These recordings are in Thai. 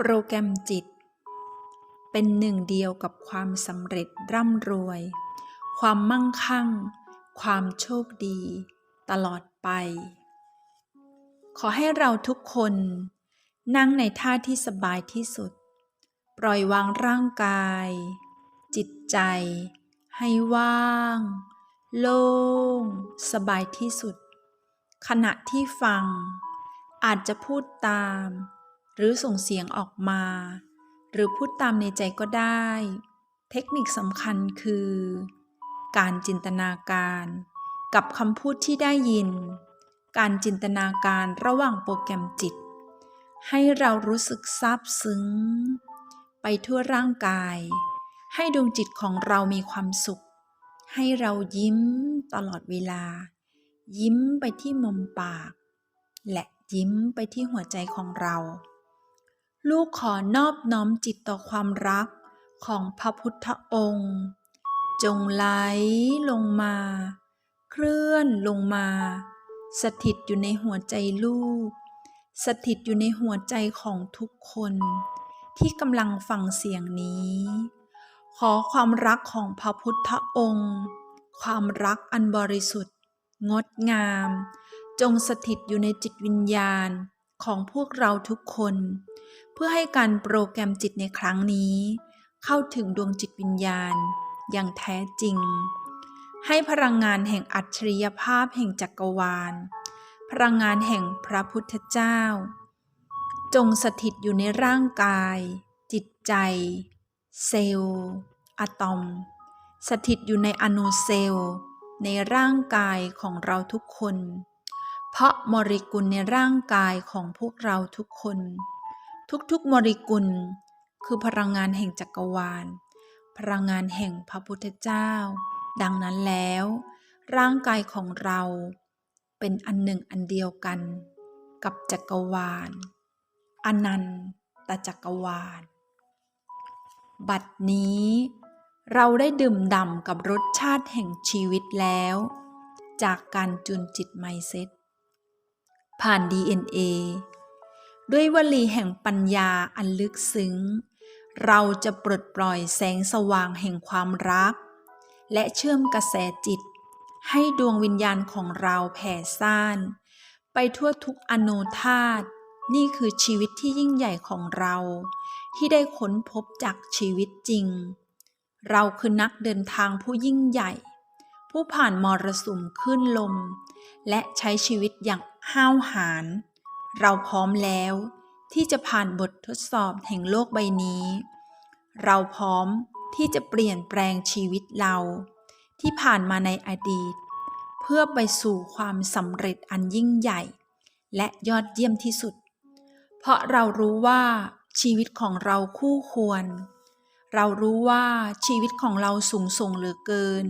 โปรแกรมจิต เป็นหนึ่งเดียวกับความสำเร็จร่ำรวย ความมั่งคั่ง ความโชคดี ตลอดไป ขอให้เราทุกคน นั่งในท่าที่สบายที่สุด ปล่อยวางร่างกาย จิตใจ ให้ว่าง โล่ง สบายที่สุด ขณะที่ฟัง อาจจะพูดตาม หรือส่งเสียงออกมา หรือพูดตามในใจก็ได้ เทคนิคสำคัญคือ การจินตนาการ กับคำพูดที่ได้ยิน การจินตนาการระหว่างโปรแกรมจิต ให้เรารู้สึกซาบซึ้ง ไปทั่วร่างกาย ให้ดวงจิตของเรามีความสุข ให้เรายิ้มตลอดเวลา ยิ้มไปที่มุมปาก และยิ้มไปที่หัวใจของเรา ลูกขอนอบน้อมจิตต่อความรักของพระพุทธองค์ จงไหลลงมา เคลื่อนลงมา สถิตอยู่ในหัวใจลูก สถิตอยู่ในหัวใจของทุกคน ที่กำลังฟังเสียงนี้ ขอความรักของพระพุทธองค์ ความรักอันบริสุทธิ์ งดงาม จงสถิตอยู่ในจิตวิญญาณ ของพวกเราทุกคน เพื่อให้การโปรแกรมจิตในครั้งนี้ เข้าถึงดวงจิตวิญญาณ อย่างแท้จริง ให้พลังงานแห่งอัจฉริยภาพแห่งจักรวาล พลังงานแห่งพระพุทธเจ้า จงสถิตอยู่ในร่างกาย จิตใจ เซลล์อะตอม สถิตอยู่ในอนูเซลล์ในร่างกายของเราทุกคน เพราะโมเลกุลในร่างกายของพวกเราทุกคน ทุกๆโมเลกุล คือพลังงานแห่งจักรวาล พลังงานแห่งพระพุทธเจ้า ดังนั้นแล้ว ร่างกายของเรา เป็นอันหนึ่งอันเดียวกัน กับจักรวาลอนันตจักรวาล บัดนี้เราได้ดื่มด่ำกับรสชาติแห่งชีวิตแล้ว จากการจุนจิตไมเซ็ต ผ่าน DNA ด้วยวลีแห่งปัญญาอันลึกซึ้ง เราจะปลดปล่อยแสงสว่างแห่งความรัก และเชื่อมกระแสจิต ให้ดวงวิญญาณของเราแผ่ซ่าน ไปทั่วทุกอนุธาตุนี่คือชีวิตที่ยิ่งใหญ่ของเรา ที่ได้ค้นพบจากชีวิตจริง เราคือนักเดินทางผู้ยิ่งใหญ่ ผู้ผ่านมรสุมขึ้นลม และใช้ชีวิตอย่างห้าวหาญเราพร้อมแล้ว ที่จะผ่านบททดสอบแห่งโลกใบนี้ เราพร้อมที่จะเปลี่ยนแปลงชีวิตเรา ที่ผ่านมาในอดีต เพื่อไปสู่ความสำเร็จอันยิ่งใหญ่ และยอดเยี่ยมที่สุด เพราะเรารู้ว่าชีวิตของเราคู่ควร เรารู้ว่าชีวิตของเราสูงส่งเหลือเกิน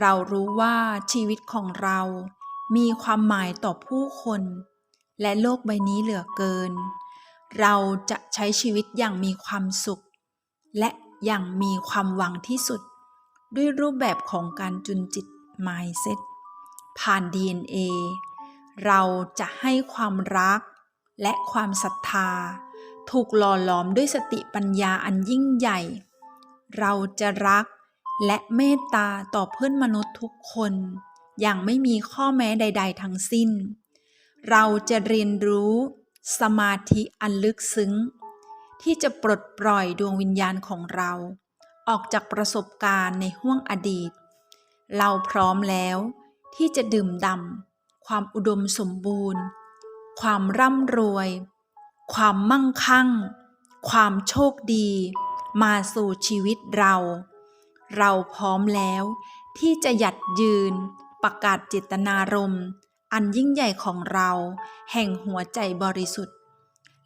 เรารู้ว่าชีวิตของเรา มีความหมายต่อผู้คน และโลกใบนี้เหลือเกิน เราจะใช้ชีวิตอย่างมีความสุข และอย่างมีความหวังที่สุด ด้วยรูปแบบของการจุนจิต Mindset ผ่าน DNA เราจะให้ความรักและความศรัทธา ถูกหล่อหลอมด้วยสติปัญญาอันยิ่งใหญ่ เราจะรัก และเมตตาต่อเพื่อนมนุษย์ทุกคน อย่างไม่มีข้อแม้ใด ๆ ทั้งสิ้น เราจะเรียนรู้สมาธิอันลึกซึ้ง ที่จะปลดปล่อยดวงวิญญาณของเรา ออกจากประสบการณ์ในห้วงอดีต เราพร้อมแล้วที่จะดื่มด่ำความอุดมสมบูรณ์ ความร่ำรวย ความมั่งคั่ง ความโชคดี มาสู่ชีวิตเรา เราพร้อมแล้ว ที่จะหยัดยืน ประกาศเจตนารมณ์อันยิ่งใหญ่ของเรา แห่งหัวใจบริสุทธิ์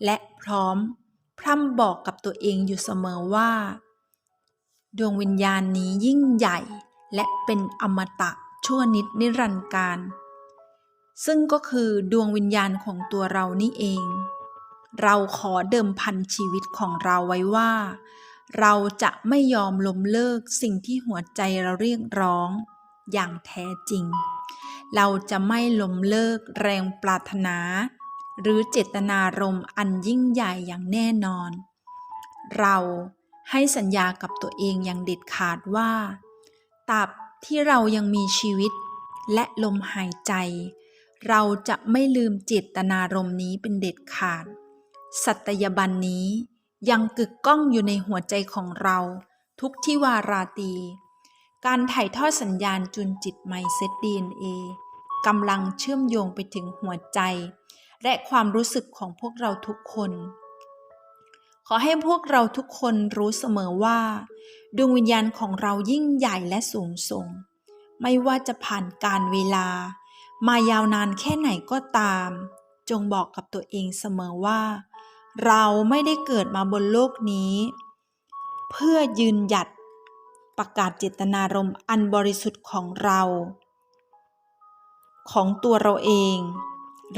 และพร้อม พร่ำบอกกับตัวเองอยู่เสมอว่า ดวงวิญญาณนี้ยิ่งใหญ่ และเป็นอมตะชั่วนิดนิรันดร์การ ซึ่งก็คือดวงวิญญาณของตัวเรานี่เอง เราขอเดิมพันชีวิตของเราไว้ว่า เราจะไม่ยอมล้มเลิกสิ่งที่หัวใจเราเรียกร้อง อย่างแท้จริง เราจะไม่ล้มเลิกแรงปรารถนา หรือเจตนารมณ์อันยิ่งใหญ่อย่างแน่นอน เราให้สัญญากับตัวเองอย่างเด็ดขาดว่าตราบที่เรายังมีชีวิตและลมหายใจ เราจะไม่ลืมเจตนารมณ์นี้เป็นเด็ดขาด สัตยบันนี้ ยังกึกก้องอยู่ในหัวใจของเรา ทุกที่วาราตี การถ่ายทอดสัญญาณจุนจิตไมเซตดีเอกำลังเชื่อมโยงไปถึงหัวใจ และความรู้สึกของพวกเราทุกคน ขอให้พวกเราทุกคนรู้เสมอว่า ดวงวิญญาณของเรายิ่งใหญ่และสูงส่ง ไม่ว่าจะผ่านการเวลา มายาวนานแค่ไหนก็ตาม จงบอกกับตัวเองเสมอว่า เราไม่ได้เกิดมาบนโลกนี้ เพื่อยืนหยัดประกาศเจตนารมณ์อันบริสุทธิ์ของเรา ของตัวเราเอง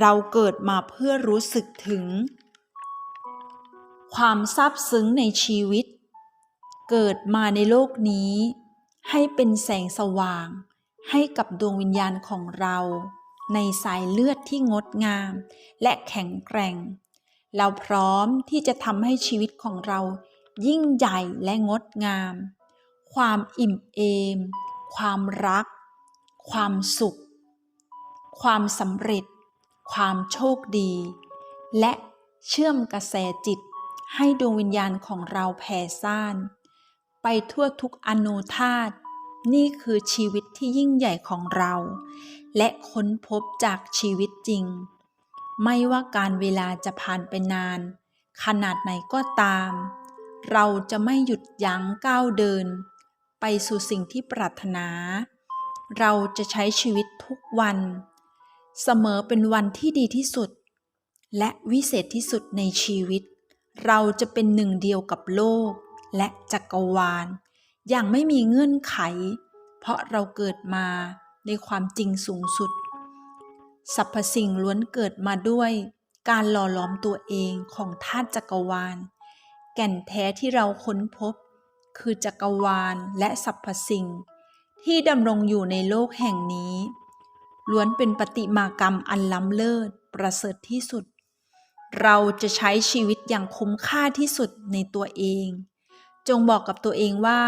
เราเกิดมาเพื่อรู้สึกถึง ความซาบซึ้งในชีวิต เกิดมาในโลกนี้ ให้เป็นแสงสว่าง ให้กับดวงวิญญาณของเรา ในสายเลือดที่งดงาม และแข็งแกร่ง เราพร้อมที่จะทำให้ชีวิตของเรา ยิ่งใหญ่และงดงาม ความอิ่มเอม ความรัก ความสุข ความสำเร็จ ความโชคดี และเชื่อมกระแสจิต ให้ดวงวิญญาณของเราแผ่ซ่าน ไปทั่วทุกอนุธาตุนี่คือชีวิตที่ยิ่งใหญ่ของเรา และค้นพบจากชีวิตจริง ไม่ว่าการเวลาจะผ่านไปนาน ขนาดไหนก็ตาม เราจะไม่หยุดยั้งก้าวเดิน ไปสู่สิ่งที่ปรารถนา เราจะใช้ชีวิตทุกวัน เสมอเป็นวันที่ดีที่สุด และวิเศษที่สุดในชีวิต เราจะเป็นหนึ่งเดียวกับโลก และจักรวาล อย่างไม่มีเงื่อนไข เพราะเราเกิดมาในความจริงสูงสุด สรรพสิ่งล้วนเกิดมาด้วยการหล่อหลอมตัวเองของธาตุจักรวาล แก่นแท้ที่เราค้นพบ คือจักรวาลและสรรพสิ่ง ที่ดำรงอยู่ในโลกแห่งนี้ ล้วนเป็นปฏิมากรรมอันล้ำเลิศประเสริฐที่สุด เราจะใช้ชีวิตอย่างคุ้มค่าที่สุดในตัวเอง จงบอกกับตัวเองว่า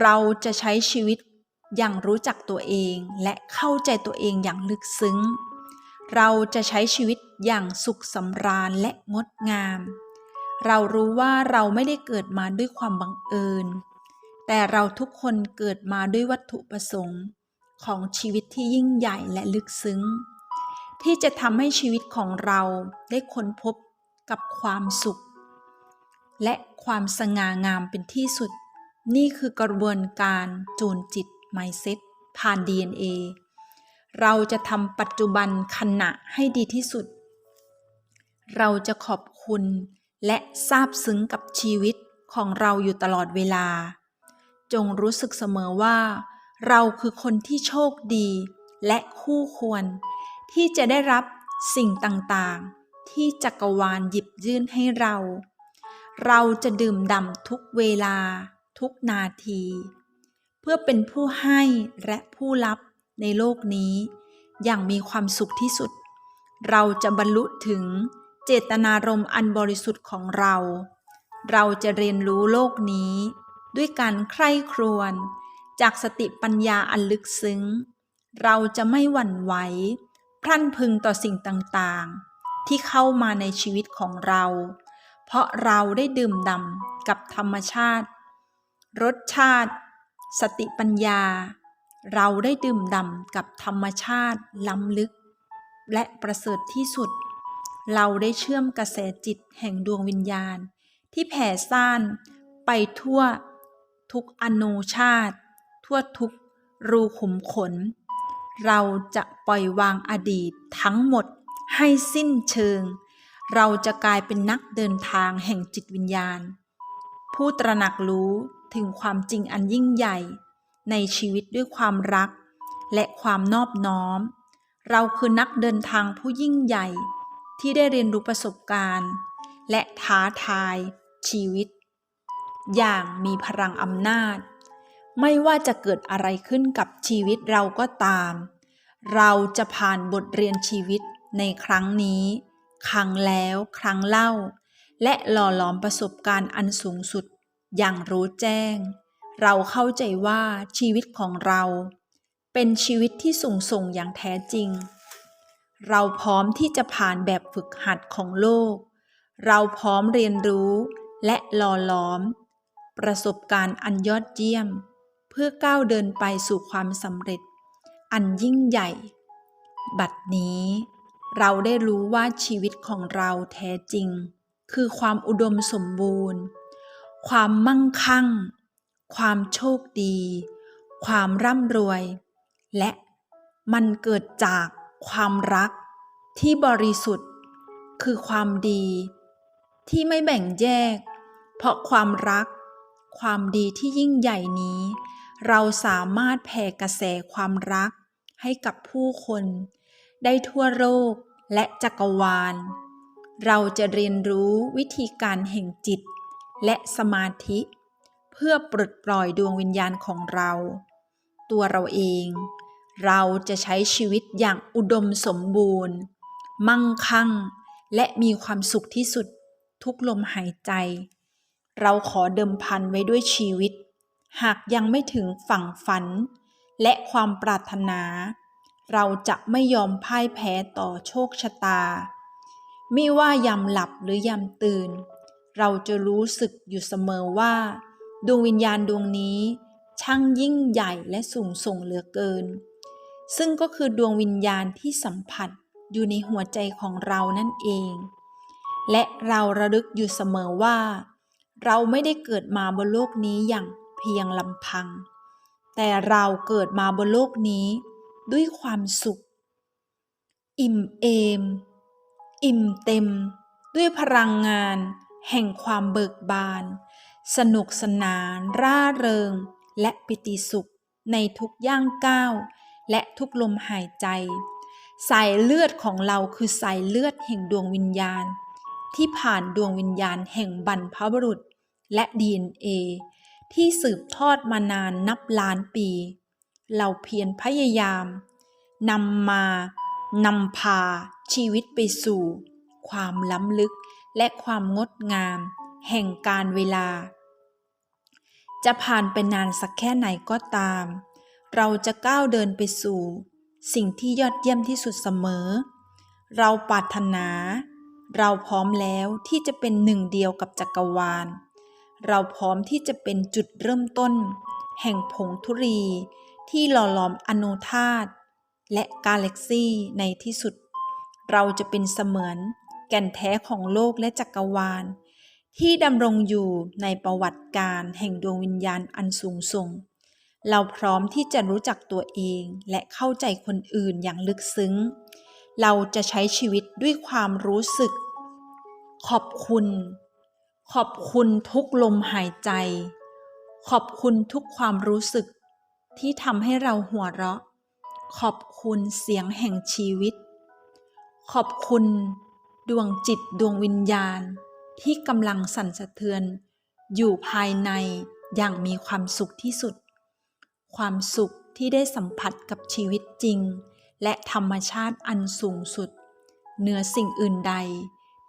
เราจะใช้ชีวิตอย่างรู้จักตัวเองและเข้าใจตัวเองอย่างลึกซึ้ง เราจะใช้ชีวิตอย่างสุขสำราญและงดงาม เรารู้ว่าเราไม่ได้เกิดมาด้วยความบังเอิญ แต่เราทุกคนเกิดมาด้วยวัตถุประสงค์ ของชีวิตที่ยิ่งใหญ่และลึกซึ้ง ที่จะทำให้ชีวิตของเราได้ค้นพบกับความสุข และความสง่างามเป็นที่สุด นี่คือกระบวนการจูนจิต mindset ผ่าน DNA เราจะทำปัจจุบันขณะให้ดีที่สุด เราจะขอบคุณและซาบซึ้งกับชีวิตของเราอยู่ตลอดเวลา จงรู้สึกเสมอว่า เราคือคนที่โชคดีและคู่ควร ที่จะได้รับสิ่งต่างๆ ที่จักรวาลหยิบยื่นให้เรา เราจะดื่มด่ำทุกเวลา ทุกนาที เพื่อเป็นผู้ให้และผู้รับ ในโลกนี้ อย่างมีความสุขที่สุด เราจะบรรลุถึงเจตนารมณ์อันบริสุทธิ์ของเรา เราจะเรียนรู้โลกนี้ ด้วยการใคร่ครวญจากสติปัญญาอันลึกซึ้ง เราจะไม่หวั่นไหวพรั่นพรึงต่อสิ่งต่างๆ ที่เข้ามาในชีวิตของเรา เพราะเราได้ดื่มด่ำกับธรรมชาติ รสชาติ สติปัญญา เราได้ดื่มด่ำกับธรรมชาติล้ำลึก และประเสริฐที่สุด เราได้เชื่อมกระแสจิตแห่งดวงวิญญาณ ที่แผ่ซ่านไปทั่วทุกอนูชาติ ทั่วทุกรูขุมขน เราจะปล่อยวางอดีตทั้งหมดให้สิ้นเชิง เราจะกลายเป็นนักเดินทางแห่งจิตวิญญาณ ผู้ตระหนักรู้ถึงความจริงอันยิ่งใหญ่ ในชีวิตด้วยความรัก และความนอบน้อม เราคือนักเดินทางผู้ยิ่งใหญ่ ที่ได้เรียนรู้ประสบการณ์ และท้าทาย ชีวิต อย่างมีพลังอำนาจ ไม่ว่าจะเกิดอะไรขึ้นกับชีวิตเราก็ตาม เราจะผ่านบทเรียนชีวิตในครั้งนี้ ครั้งแล้วครั้งเล่า และหล่อหลอมประสบการณ์อันสูงสุดอย่างรู้แจ้ง เราเข้าใจว่าชีวิตของเรา เป็นชีวิตที่สูงส่งอย่างแท้จริง เราพร้อมที่จะผ่านแบบฝึกหัดของโลก เราพร้อมเรียนรู้และหล่อหลอม ประสบการณ์อันยอดเยี่ยม เพื่อก้าวเดินไปสู่ความสำเร็จ อันยิ่งใหญ่ บัดนี้ เราได้รู้ว่าชีวิตของเราแท้จริง คือความอุดมสมบูรณ์ ความมั่งคั่ง ความโชคดี ความร่ำรวย และมันเกิดจากความรักที่บริสุทธิ์ คือความดี ที่ไม่แบ่งแยก เพราะความรัก ความดีที่ยิ่งใหญ่นี้ เราสามารถแผ่กระแสความรักให้กับผู้คน ได้ทั่วโลกและจักรวาล เราจะเรียนรู้วิธีการแห่งจิต และสมาธิ เพื่อปลดปล่อยดวงวิญญาณของเรา ตัวเราเอง เราจะใช้ชีวิตอย่างอุดมสมบูรณ์ มั่งคั่ง และมีความสุขที่สุดทุกลมหายใจ เราขอเดิมพันไว้ด้วยชีวิต หากยังไม่ถึงฝั่งฝัน และความปรารถนา เราจะไม่ยอมพ่ายแพ้ต่อโชคชะตา ไม่ว่ายามหลับหรือยามตื่น เราจะรู้สึกอยู่เสมอว่า ดวงวิญญาณดวงนี้ ช่างยิ่งใหญ่และสูงส่งเหลือเกิน ซึ่งก็คือดวงวิญญาณที่สัมผัสอยู่ในหัวใจของเรานั่นเอง และเราระลึกอยู่เสมอว่า เราไม่ได้เกิดมาบนโลกนี้อย่างเพียงลำพัง แต่เราเกิดมาบนโลกนี้ด้วยความสุข อิ่มเอม อิ่มเต็ม ด้วยพลังงาน แห่งความเบิกบาน สนุกสนาน ร่าเริง และปิติสุขในทุกย่างก้าว และทุกลมหายใจ สายเลือดของเราคือสายเลือดแห่งดวงวิญญาณ ที่ผ่านดวงวิญญาณแห่งบรรพบุรุษ และ DNA ที่สืบทอดมานานนับล้านปี เราเพียรพยายามนำมานำพาชีวิตไปสู่ ความล้ำลึกและความงดงาม แห่งการเวลา จะผ่านไปนานสักแค่ไหนก็ตาม เราจะก้าวเดินไปสู่ สิ่งที่ยอดเยี่ยมที่สุดเสมอ เราปรารถนา เราพร้อมแล้วที่จะเป็นหนึ่งเดียวกับจักรวาล เราพร้อมที่จะเป็นจุดเริ่มต้น แห่งผงธุรี ที่หล่อหลอมอนุธาตุและกาแล็กซี่ในที่สุด เราจะเป็นเสมือนแก่นแท้ของโลกและจักรวาล ที่ดำรงอยู่ในประวัติการแห่งดวงวิญญาณอันสูงส่ง เราพร้อมที่จะรู้จักตัวเองและเข้าใจคนอื่นอย่างลึกซึ้ง เราจะใช้ชีวิตด้วยความรู้สึก ขอบคุณ ขอบคุณทุกลมหายใจ ขอบคุณทุกความรู้สึก ที่ทำให้เราหัวเราะ ขอบคุณเสียงแห่งชีวิต ขอบคุณ ดวงจิตดวงวิญญาณ ที่กำลังสั่นสะเทือน อยู่ภายในอย่างมีความสุขที่สุด ความสุขที่ได้สัมผัสกับชีวิตจริง และธรรมชาติอันสูงสุด เหนือสิ่งอื่นใด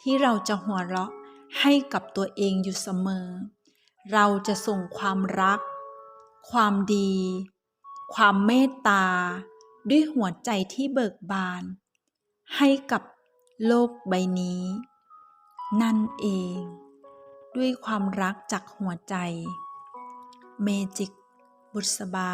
ที่เราจะหัวเราะให้กับตัวเองอยู่เสมอ เราจะส่งความรัก ความดี ความเมตตา ด้วยหัวใจที่เบิกบาน ให้กับโลกใบนี้ นั่นเอง ด้วยความรักจากหัวใจ เมจิก บุษบา